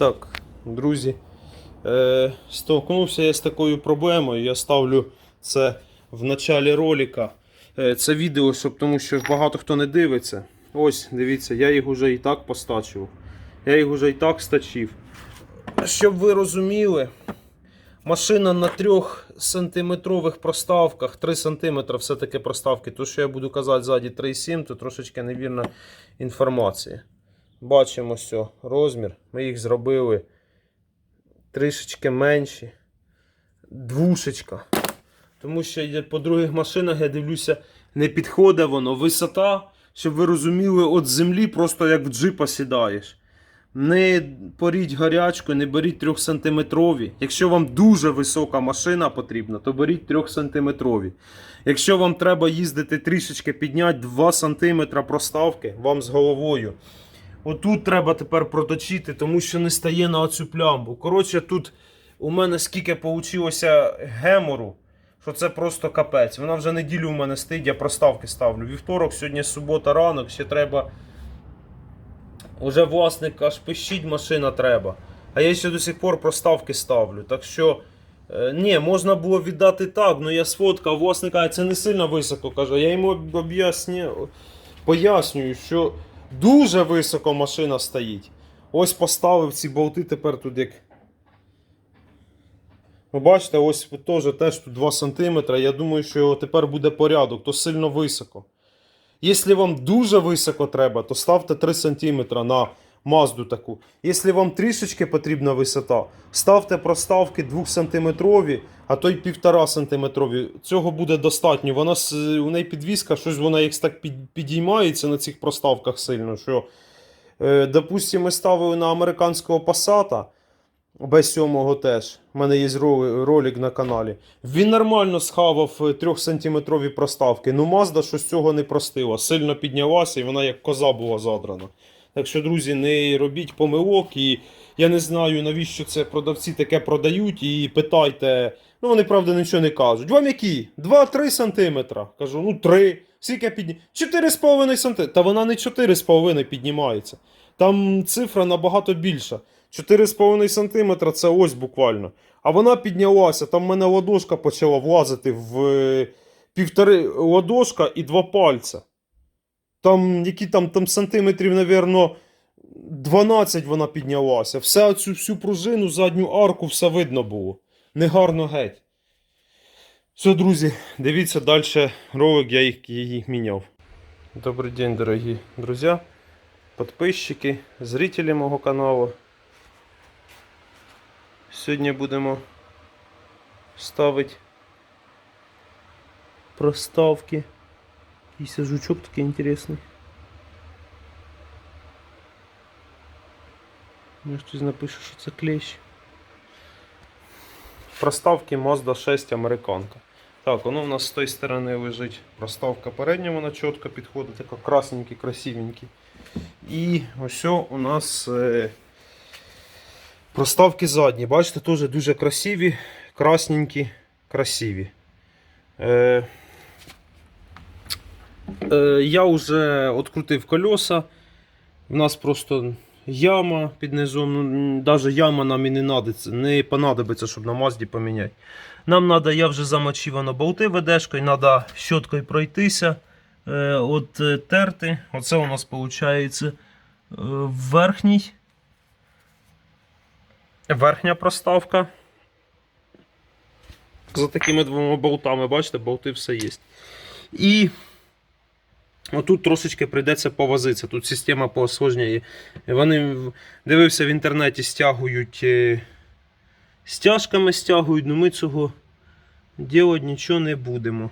Так, друзі, е, столкнувся я з такою проблемою. Я ставлю це в началі ролика. Е, це відео, щоб, тому що багато хто не дивиться. Ось, дивіться, я їх уже і так постачив. Я їх уже і так стачив. Щоб ви розуміли, машина на 3 сантиметрових проставках, 3 см все-таки проставки. То, що я буду казати ззаді 3,7, то трошечки невірна інформація. Бачимо все, розмір. Ми їх зробили трішечки менші. Двушечка. Тому що по других машинах, я дивлюся, не підходить воно. Висота, щоб ви розуміли, от землі просто як в джипа сідаєш. Не поріть гарячку, не беріть 3 сантиметрові. Якщо вам дуже висока машина потрібна, то беріть 3 сантиметрові. Якщо вам треба їздити трішечки підняти 2 см проставки, вам з головою. Отут треба тепер проточити, тому що не стає на оцю плямбу. Коротше, тут у мене скільки получилося гемору, що це просто капець. Вона вже неділю у мене стоїть, я проставки ставлю. Вівторок, сьогодні субота ранок, ще треба. Уже власник аж пищить машина треба. А я ще до сих пор проставки ставлю. Так що. е, Ні, можна було віддати так, але я сфоткав, власник каже, це не сильно високо каже. Я йому об'ясню, пояснюю, що дуже високо машина стоїть. Ось поставив ці болти тепер тут як. Ви бачите, ось теж, теж тут 2 см. Я думаю, що тепер буде порядок, то сильно високо. Якщо вам дуже високо треба, то ставте 3 см на мазду таку. Якщо вам трішечки потрібна висота, ставте проставки 2 см, а то й 1,5 см. Цього буде достатньо. Вона у неї підвіска, щось вона як так підіймається на цих проставках сильно. що, е, Допустимо, ми ставили на американського Passat, B7 теж. У мене є ролик на каналі. Він нормально схавав 3-сантиметрові проставки. Ну, Mazda щось цього не простила. Сильно піднялася і вона як коза була задрана. Так що, друзі, не робіть помилок. І я не знаю, навіщо це продавці таке продають. І питайте. Ну, вони, правда, нічого не кажуть. Вам які? 2-3 сантиметра. Кажу, ну 3. Скільки підні... 4,5 см. Та вона не 4,5 піднімається. Там цифра набагато більша. 4,5 см це ось буквально. А вона піднялася, там в мене ладошка почала влазити в е, півтори ладошка і два пальця. Там, які там, там сантиметрів, навірно, 12 вона піднялася. Все цю всю пружину, задню арку, все видно було. Негарно геть. Все, друзі, дивіться далі ролик, я їх, їх міняв. Добрий день, дорогі друзі, підписчики, зрителі мого каналу. Сьогодні будемо ставити проставки. Якийсь жучок такий інтересний. Може хтось напише, що це клещ. Проставки Mazda 6 американка. Так, воно у нас з тої сторони лежить проставка передня, вона чітко підходить, така красненький, красивенький. І ось у нас е, проставки задні. Бачите, теж дуже красиві, красненькі, красиві. Е, я вже відкрутив колеса. У нас просто яма під низом. Навіть яма нам і не надиться, не понадобиться, щоб на Мазді поміняти. Нам треба, я вже замочив воно болти ведешкою, треба щоткою пройтися, е, от е, терти. Оце у нас виходить е, верхній. Верхня проставка. За такими двома болтами, бачите, болти все є. І отут трошечки прийдеться повозитися. Тут система посложняє. Вони дивився в інтернеті, стягують е, стяжками стягують, але ми цього робити нічого не будемо.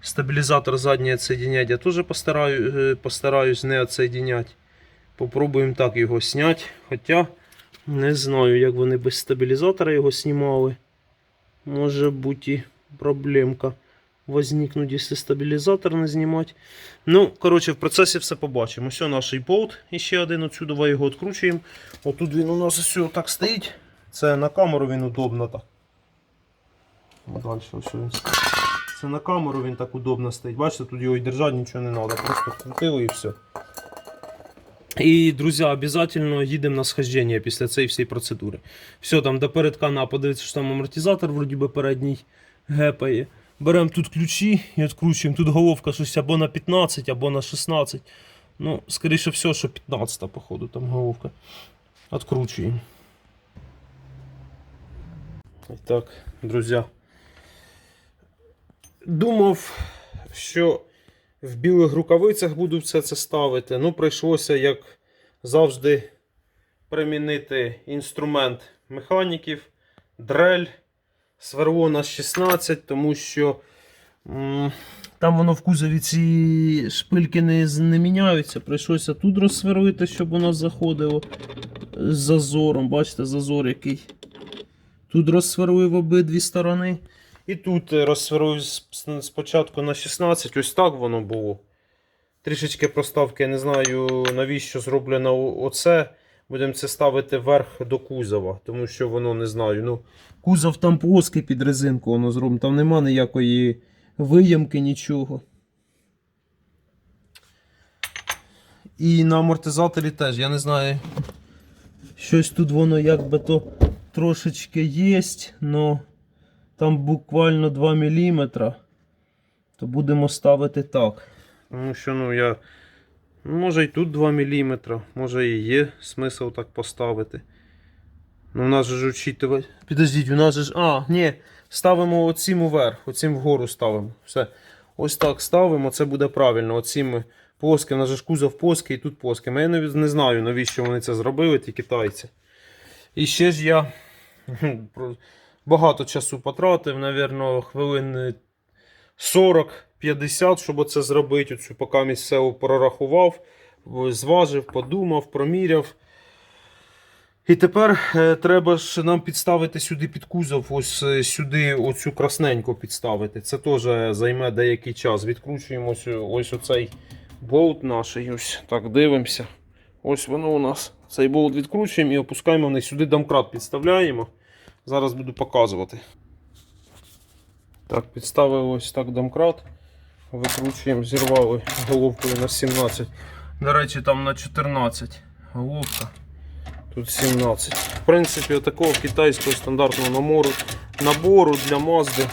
Стабілізатор задній відсоединяти я теж постараю, е, постараюсь не відсоединяти. Попробуємо так його зняти. Хоча не знаю, як вони без стабілізатора його знімали. Може бути і проблемка возникнуть, якщо стабілізатор не знімати. Ну, коротше, в процесі все побачимо. Ось наш болт, і ще один отсюди його відкручуємо. Отут він у нас ось так стоїть. Це на камеру він удобно так. Далі ось він. Це на камеру він так удобно стоїть. Бачите, тут його і держати нічого не треба. Просто крутили і все. І, друзі, обов'язково їдемо на схождення після цієї всієї процедури. Все, там до передка на подивитися, що там амортизатор вроді би передній гепає. Беремо тут ключі і відкручуємо. Тут головка щось або на 15, або на 16. Ну, скоріше все, що 15, походу, там головка. Откручуємо. І так, друзі. Думав, що в білих рукавицях буду все це ставити. Ну, прийшлося, як завжди, примінити інструмент механіків, дрель, сверло на 16, тому що там воно в кузові ці шпильки не, не міняються. Прийшлося тут розсверлити, щоб воно заходило з зазором. Бачите, зазор який. Тут розсверлив обидві сторони. І тут е, розсверлив спочатку на 16, ось так воно було. Трішечки проставки, я не знаю навіщо зроблено оце. Будемо це ставити вверх до кузова, тому що воно не знаю. Ну, кузов там плоский під резинку, воно зроблено. Там нема ніякої виямки, нічого. І на амортизаторі теж, я не знаю. Щось тут воно як би то трошечки є, но там буквально 2 мм. То будемо ставити так. Тому що, ну, я. Ну, Може і тут 2 мм, може і є смисл так поставити. Ну, у нас же ж учитывать. Підождіть, у нас же ж. А, ні. Ставимо оцім уверх, оцім вгору ставимо. Все. Ось так ставимо, це буде правильно. Оцім плоским, у нас же ж кузов плоский і тут плоским. Я не, не знаю, навіщо вони це зробили, ті китайці. І ще ж я багато часу потратив, напевно, хвилин 40-50, щоб оце зробити. Оцю поки місцеву прорахував, зважив, подумав, проміряв. І тепер е, треба ж нам підставити сюди під кузов, ось е, сюди оцю красненьку підставити. Це теж займе деякий час. Відкручуємо ось, ось оцей болт наш. Ось так дивимося. Ось воно у нас. Цей болт відкручуємо і опускаємо вниз. Сюди домкрат підставляємо. Зараз буду показувати. Так, підставили ось так домкрат. Викручуємо, зірвали головкою на 17. До речі, там на 14 головка. Тут 17. В принципі, такого китайського стандартного набору, набору для Мазди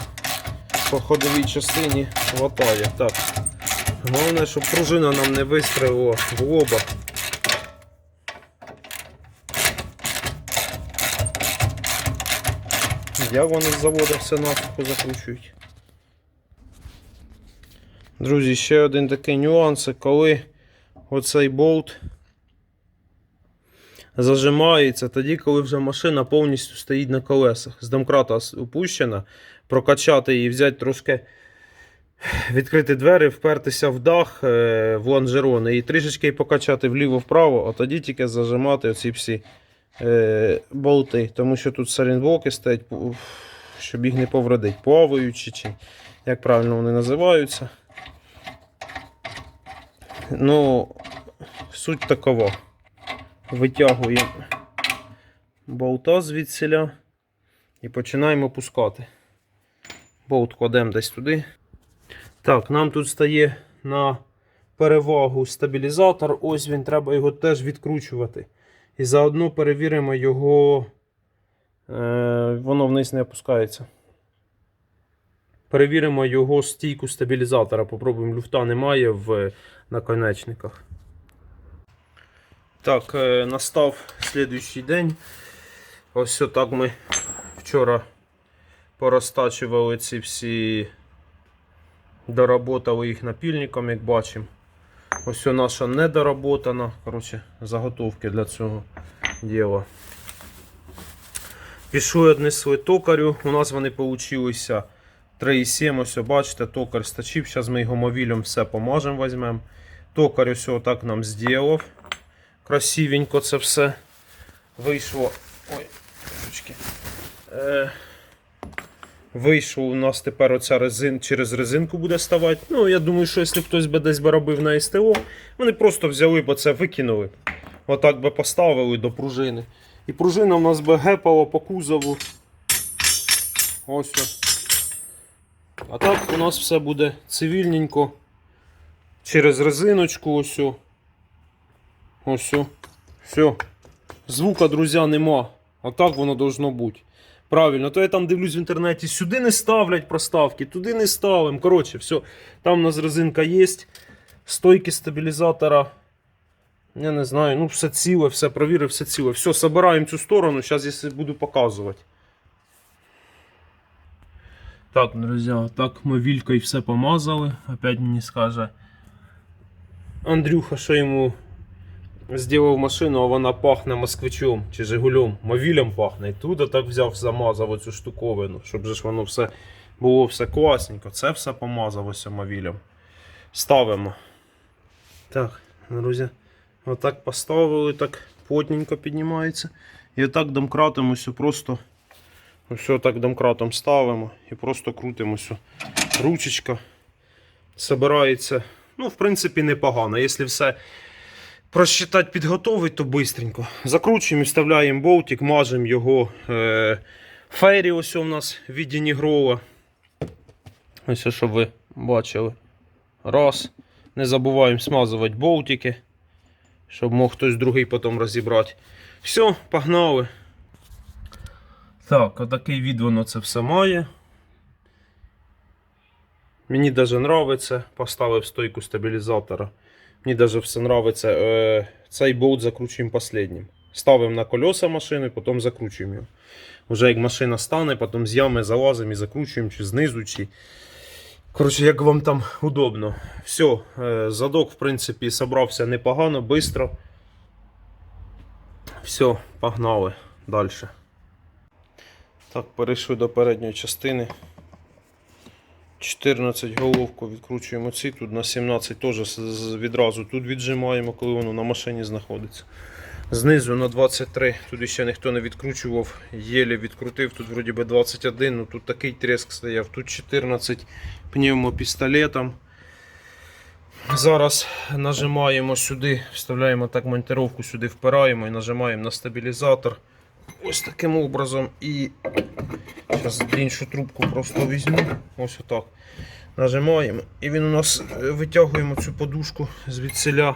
по ходовій частині хватає. Так. Головне, щоб пружина нам не вистрелила в лоба. Як вони з заводу все нафіг закручують. Друзі, ще один такий нюанс, коли оцей болт зажимається тоді, коли вже машина повністю стоїть на колесах. З домкрата опущена, прокачати її, взяти трошки, відкрити двері, впертися в дах е, в лонжерони і трішечки покачати вліво-вправо, а тоді тільки зажимати оці всі болти. Тому що тут салінблоки стоять, щоб їх не повредити, плаваючі, чи як правильно вони називаються. Ну, суть такова витягуємо болта звідсіля і починаємо пускати. Болт кладемо десь туди. Так, нам тут стає на перевагу стабілізатор. Ось він, треба його теж відкручувати. І заодно перевіримо його. Е, воно вниз не опускається. Перевіримо його стійку стабілізатора. Попробуємо, люфта немає в наконечниках. Так, е, настав слідуючий день. Ось так ми вчора порозтачували ці всі, доработали їх напільником, як бачимо. Ось наша недоработана. Коротше, заготовки для цього діла. Пішли однесли токарю. У нас вони получилися 3,7. Ось бачите, токар стачив. Зараз ми його мовілем все помажемо, візьмемо. Токар ось так нам зробив красивенько це все вийшло. Ой. Е, вийшло у нас тепер оця резин через резинку буде ставати. Ну, я думаю, що якщо хтось би десь би робив на СТО, вони просто взяли б це викинули. Отак би поставили до пружини. І пружина в нас би гепала по кузову. Ось. о. А так у нас все буде цивільненько. Через резиночку ось. о. Ось. Все. Звука, друзі, нема. А так воно должно бути. Правильно, то я там дивлюсь в інтернеті, сюди не ставлять проставки, туди не ставимо. Коротше, все. Там у нас резинка є. Стойки стабілізатора. Я не знаю, ну все ціле, все провірив, все ціле. Все, собираємо цю сторону, зараз я буду показувати. Так, друзі, так ми вількою все помазали. Опять мені скаже Андрюха, що йому зробив машину, а вона пахне москвичом чи Жигулем, мовілем пахне. І тут так взяв, замазав оцю штуковину, щоб же ж воно все було все класненько. Це все помазав ось мовілем. Ставимо. Так, друзі, отак поставили, так плотненько піднімається. І отак домкратом ось просто ось так домкратом ставимо і просто крутимо ось ручечка. Собирається, ну, в принципі, непогано. Якщо все просчитати, підготовить, то бистренько. Закручуємо вставляємо болтик, мажемо його е, фейрі ось у нас в віді. Ось, щоб ви бачили. Раз. Не забуваємо смазувати болтики, щоб мог хтось другий потім розібрати. Все, погнали. Так, отакий від воно це все має. Мені навіть подобається. Поставив стойку стабілізатора. Мені навіть все подобається. Е, цей болт закручуємо останнім. Ставимо на колеса машини, потім закручуємо його. Вже як машина стане, потім з ями залазимо і закручуємо чи знизу, чи. Коротше, як вам там удобно. Все, е, задок, в принципі, собрався непогано, швидко. Все, погнали далі. Так, перейшли до передньої частини. 14 головку відкручуємо ці, тут на 17 теж відразу тут віджимаємо, коли воно на машині знаходиться. Знизу на 23, тут ще ніхто не відкручував, єлі відкрутив, тут вроді би 21, ну тут такий треск стояв, тут 14 пневмопістолетом. Зараз нажимаємо сюди, вставляємо так монтировку сюди, впираємо і нажимаємо на стабілізатор. Ось таким образом. І зараз іншу трубку просто візьму. Ось отак. Нажимаємо. І він у нас е, витягуємо цю подушку звідсиля.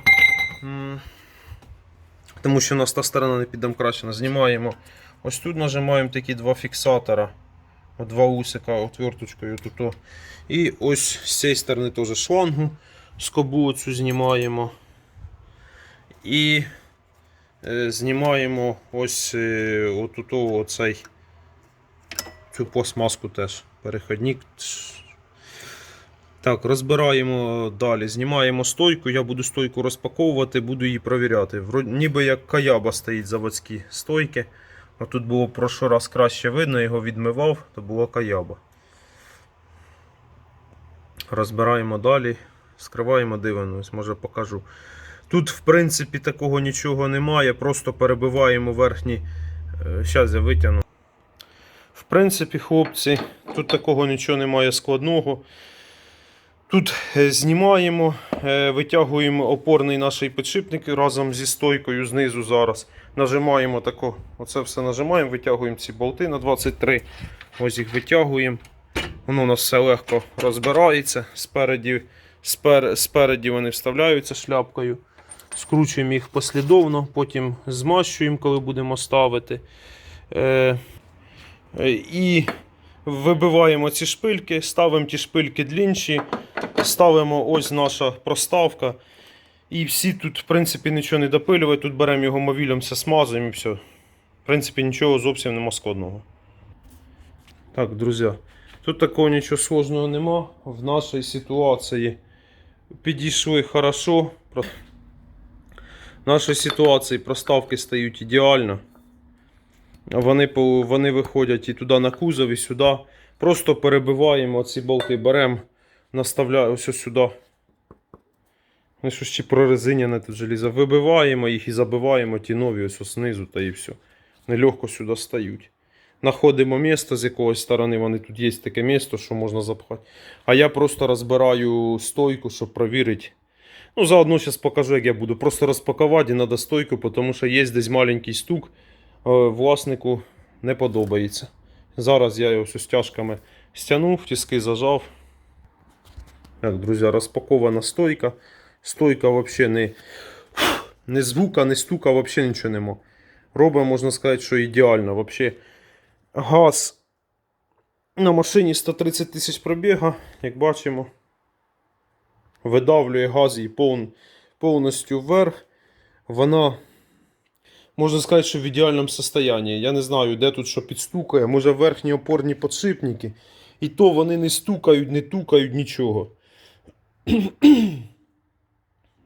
Тому що у нас та сторона не піддомкрачена. Знімаємо. Ось тут нажимаємо такі два фіксатора. Два усика отверточкою тут. І ось з цієї сторони теж шлангу. Скобу оцю знімаємо. І знімаємо ось е, отут оцей цю пластмаску теж. Переходник. Так, розбираємо далі. Знімаємо стойку. Я буду стойку розпаковувати, буду її провіряти. Ніби як каяба стоїть заводські стойки. А тут було в прошлий раз краще видно, його відмивав, то була каяба. Розбираємо далі, скриваємо, дивимось, може покажу. Тут, в принципі, такого нічого немає, просто перебиваємо верхні. Зараз я витягну. В принципі, хлопці, тут такого нічого немає складного. Тут е, знімаємо, е, витягуємо опорний наш підшипник разом зі стойкою знизу зараз. Нажимаємо тако, оце все нажимаємо, витягуємо ці болти на 23. Ось їх витягуємо. Воно у нас все легко розбирається. Спереді, спер, спереді вони вставляються шляпкою. Скручуємо їх послідовно, потім змащуємо, коли будемо ставити. Е, е, і вибиваємо ці шпильки, ставимо ті шпильки длінші, ставимо ось наша проставка. І всі тут, в принципі, нічого не допилювати. Тут беремо його мовілем, все смазуємо і все. В принципі, нічого зовсім нема складного. Так, друзі, тут такого нічого сложного нема. В нашій ситуації підійшли хорошо. Нашій ситуації проставки стають ідеально. Вони, вони виходять і туди на кузов, і сюди. Просто перебиваємо ці болти, беремо, наставляємо ось сюди. Ну, що ж чи прорезиняне тут желізо. Вибиваємо їх і забиваємо ті нові ось знизу та і все. Вони легко сюди стають. Находимо місце з якогось сторони, вони тут є таке місце, що можна запхати. А я просто розбираю стойку, щоб провірити. Ну, заодно зараз покажу, як я буду. Просто розпакувати і треба стойку, тому що є десь маленький стук. е, Власнику не подобається. Зараз я його все стяжками стягнув, тиски зажав. Так, друзі, розпакована стойка. Стойка взагалі не, Ні звука, ні стука, взагалі нічого нема. Робимо, можна сказати, що ідеально. Взагалі, газ на машині 130 тисяч пробіга, як бачимо. Видавлює газ її пов... повністю вверх. Вона, можна сказати, що в ідеальному стані. Я не знаю, де тут що підстукає. Може верхні опорні подшипники. І то вони не стукають, не тукають нічого.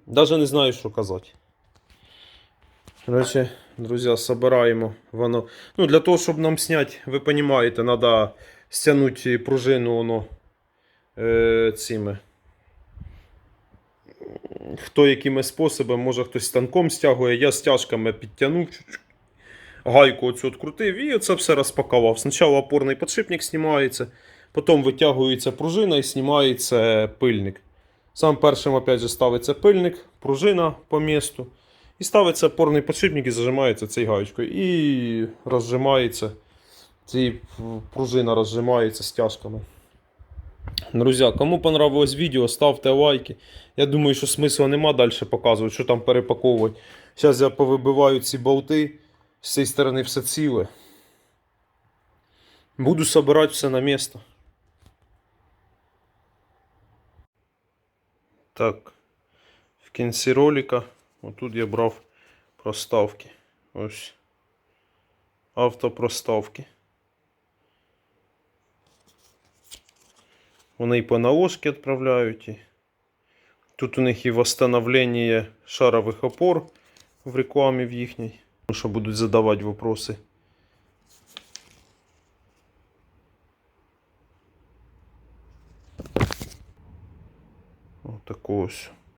Даже не знаю, що казати. Короче, друзі, собираємо воно. Ну, для того, щоб нам зняти, ви розумієте, треба стягнути пружину воно е, цими. Хто якими способами, може хтось станком стягує, я стяжками підтягнув. Гайку оцю відкрутив і оце все розпакував. Спочатку опорний подшипник знімається, потім витягується пружина і знімається пильник. Сам першим опять же ставиться пильник, пружина по місту. І ставиться опорний подшипник і зажимається цією гаєчкою. І розжимається. Ці пружина розжимається стяжками. Друзі, кому понравилось відео, ставте лайки. Я думаю, що смисла нема далі показувати, що там перепаковувати. Зараз я повибиваю ці болти. З цієї сторони все ціле. Буду собирати все на місто. Так. В кінці ролика отут я брав проставки. Ось. Автопроставки. Вони і по наложці відправляють. І... Тут у них і встановлення шарових опор в рекламі в їхній. Що будуть задавати вопроси. Отаку ось.